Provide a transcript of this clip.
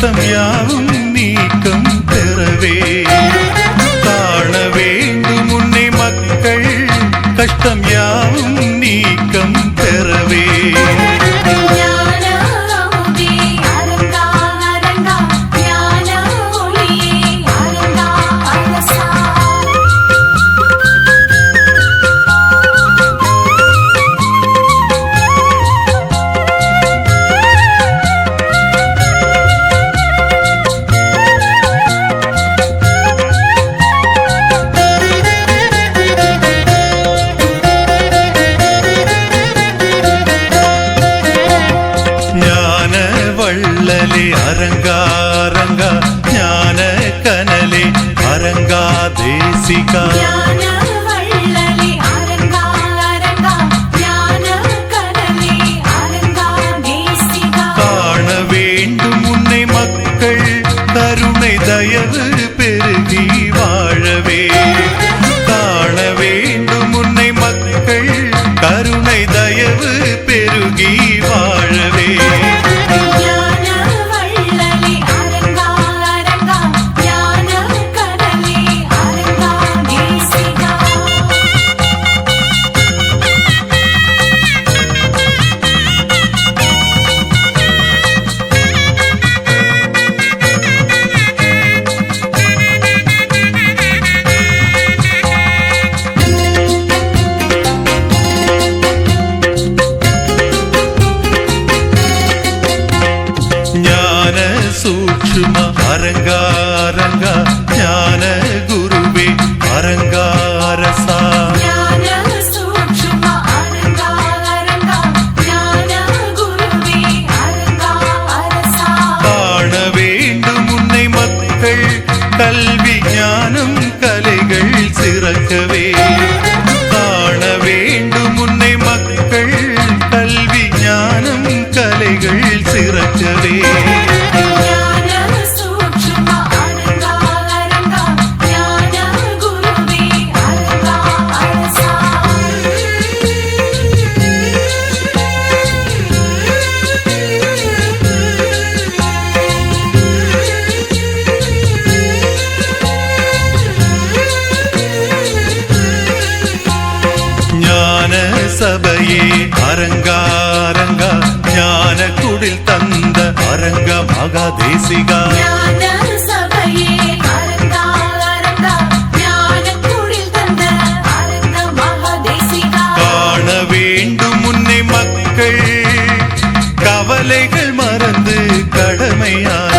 கஷ்டம் யாவும் நீக்கம் பெறவே. காண வேண்டும் உன்னை மக்கள் கஷ்டம் யாவும் நீக்கம் பெறவே. அரங்கா அரங்கா ஞான கனலே அரங்கா தேசிகா. காண வேண்டும் உன்னை மக்கள் கருணை தயவு பெருகி வாழவே. காண வேண்டும் உன்னை மக்கள் தாயே அரங்காரங்கா ஞான குடில் தந்த அரங்க மகா தேசிகா காண வேண்டும் முன்னே மக்கள். கவலைகள் மறந்து கடமையான